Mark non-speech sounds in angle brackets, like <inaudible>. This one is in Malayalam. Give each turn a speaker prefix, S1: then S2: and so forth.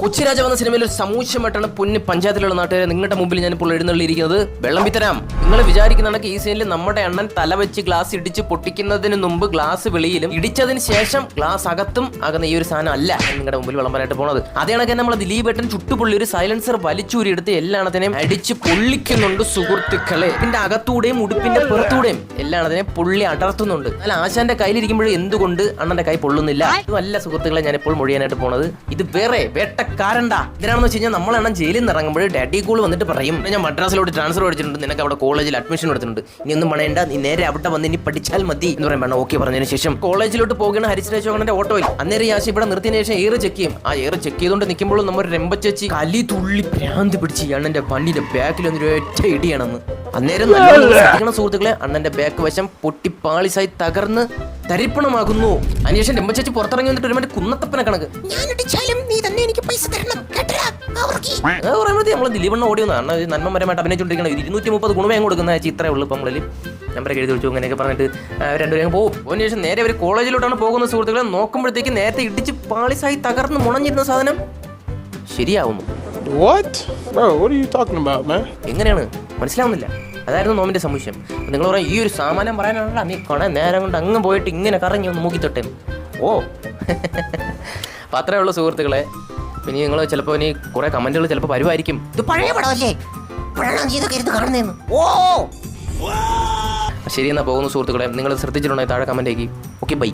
S1: കൊച്ചിരാജ എന്ന സിനിമയിൽ ഒരു സമൂഹമായിട്ടാണ് പൊന്ന് പഞ്ചായത്തിലുള്ള നാട്ടുകാരെ നിങ്ങളുടെ മുമ്പിൽ ഞാൻ ഇപ്പോൾ എഴുന്നള്ളിയിരിക്കുന്നത്. വെള്ളം വിത്തരാം. നിങ്ങൾ വിചാരിക്കുന്നുണ്ടെങ്കിൽ ഈ സീനിൽ നമ്മുടെ അണ്ണൻ തല വെച്ച് ഗ്ലാസ് ഇടിച്ച് പൊട്ടിക്കുന്നതിന് മുമ്പ് ഗ്ലാസ് വെളിയിലും ഇടിച്ചതിന് ശേഷം ഗ്ലാസ് അകത്തും ആകുന്ന ഈ ഒരു സാധനം അല്ല നിങ്ങളുടെ മുമ്പിൽ വിളമ്പരായിട്ട് പോണത്. അതേ കണക്ക് നമ്മൾ ദിലീപ് ഏട്ടൻ ചുട്ടുപൊള്ളി ഒരു സൈലൻസർ വലിച്ചൂരി എടുത്ത് എല്ലാണത്തിനെയും അടിച്ച് പൊള്ളിക്കുന്നുണ്ട് സുഹൃത്തുക്കളെ. ഇതിന്റെ അകത്തൂടെയും ഉടുപ്പിന്റെ പുറത്തൂടെയും എല്ലാണത്തിനെയും പൊള്ളി അടർത്തുന്നുണ്ട്. അല്ല ആശാന്റെ കയ്യിലിരിക്കുമ്പോഴും എന്തുകൊണ്ട് അണ്ണന്റെ കൈ പൊള്ളുന്നില്ല? ഇതല്ല സുഹൃത്തുക്കളെ ഞാൻ ഇപ്പോൾ മൊഴിയാനായിട്ട് പോണത്. ഇത് വേറെ വേട്ടക്കാരണ്ട ഇതിനാണെന്ന് വെച്ച് കഴിഞ്ഞാൽ നമ്മളെണ്ണം ജയിലിൽ നിന്ന് ഇറങ്ങുമ്പോൾ ഡാഡി കൂൾ വന്നിട്ട് പറയും. ഞാൻ മദ്രാസിലോട്ട് ട്രാൻസ്ഫർ അടിച്ചിട്ടുണ്ട് നിനക്ക് അവിടെ കോളേജിൽ അഡ്മിഷൻ എടുത്തിട്ടുണ്ട്. ഇനി ഒന്നും പണയണ്ട. നീ നേരെ അവിടെ വന്ന് ഇനി പഠിച്ചാൽ മതി എന്ന് പറയുമ്പോൾ ഓക്കെ പറഞ്ഞതിന് ശേഷം കോളേജിലോട്ട് പോകുന്ന ഹരിശ്രേഷോകന്റെ ഓട്ടോയിൽ അന്നേരം യാശി ഇവിടെ നിർത്തിയതിനു ശേഷം എയർ ചെക്ക് ചെയ്യും. ആ എയർ ചെക്ക് ചെയ്തുകൊണ്ട് നിൽക്കുമ്പോഴും നമ്മൾ രമ്പച്ചേച്ചി കലി തുള്ളി ഭ്രാന്ത് പിടിച്ച് അണ്ണന്റെ വണ്ടിയുടെ ബാക്കിൽ ഒന്നൊരു ഒറ്റ ഇടിയാണെന്ന്. അന്നേരം നല്ല സുഹൃത്തുക്കളെ അണ്ണന്റെ ബാക്ക് വശം പൊട്ടി പാളിസായി തകർന്ന് തരിപ്പണമാകുന്നു. അതിനുശേഷം രമ്പച്ചേച്ചി പുറത്തിറങ്ങി വന്നിട്ട് ഒരു മറ്റേ കുന്നത്തപ്പനെ കണക്ക്. നമ്മൾ ദിലീപണ്ണ ഓടി വന്നു. അണ്ണൻ നന്മമരമായിട്ട് അഭിനയിച്ചുകൊണ്ടിരിക്കണം ഇരുന്നൂറ്റി മുപ്പത് ഗുണമേ കൊടുക്കുന്ന ചിത്രമേ ഇത്രേ ഉള്ളൂ ഇപ്പം നമ്മളിൽ. നമ്പറൊക്കെ എഴുതി വിളിച്ചു അങ്ങനെയൊക്കെ പറഞ്ഞിട്ട് രണ്ടുപേരും പോകും. അതിന് ശേഷം നേരെ അവർ കോളേജിലോട്ടാണ് പോകുന്ന സുഹൃത്തുക്കളെ. നോക്കുമ്പോഴത്തേക്ക് നേരത്തെ ഇടിച്ച് പാളിസായി തകർന്ന് മുണഞ്ഞിരുന്ന സാധനം ശരിയാവുന്നു.
S2: What? Bro, what are you talking about, man?
S1: എങ്ങനെയാണ്? മനസ്സിലാവുന്നില്ല. അതായിരുന്നു നോമിന്റെ സംശയം. നിങ്ങൾ പറയാം ഈ ഒരു സാമാനം പറയാനാണല്ലോ. നീ കൊണ നേരം കൊണ്ട് അങ്ങ് പോയിട്ട് ഇങ്ങനെ കറങ്ങി ഒന്ന് മൂക്കിത്തൊട്ടെ ഓ. <laughs> അപ്പം അത്രേ ഉള്ളൂ സുഹൃത്തുക്കളെ. പിന്നെ നിങ്ങൾ ചിലപ്പോൾ ഇനി കുറേ കമന്റുകൾ ചിലപ്പോൾ വരുമായിരിക്കും.
S3: ഇത് പഴയ പടമല്ലേ കാണുന്നതെന്ന് ഓ.
S1: ശരി എന്നാ പോകുന്ന സുഹൃത്തുക്കളെ. നിങ്ങൾ ശ്രദ്ധിച്ചിട്ടുണ്ടെങ്കിൽ താഴെ കമന്റേക്ക് ഓക്കെ ബൈ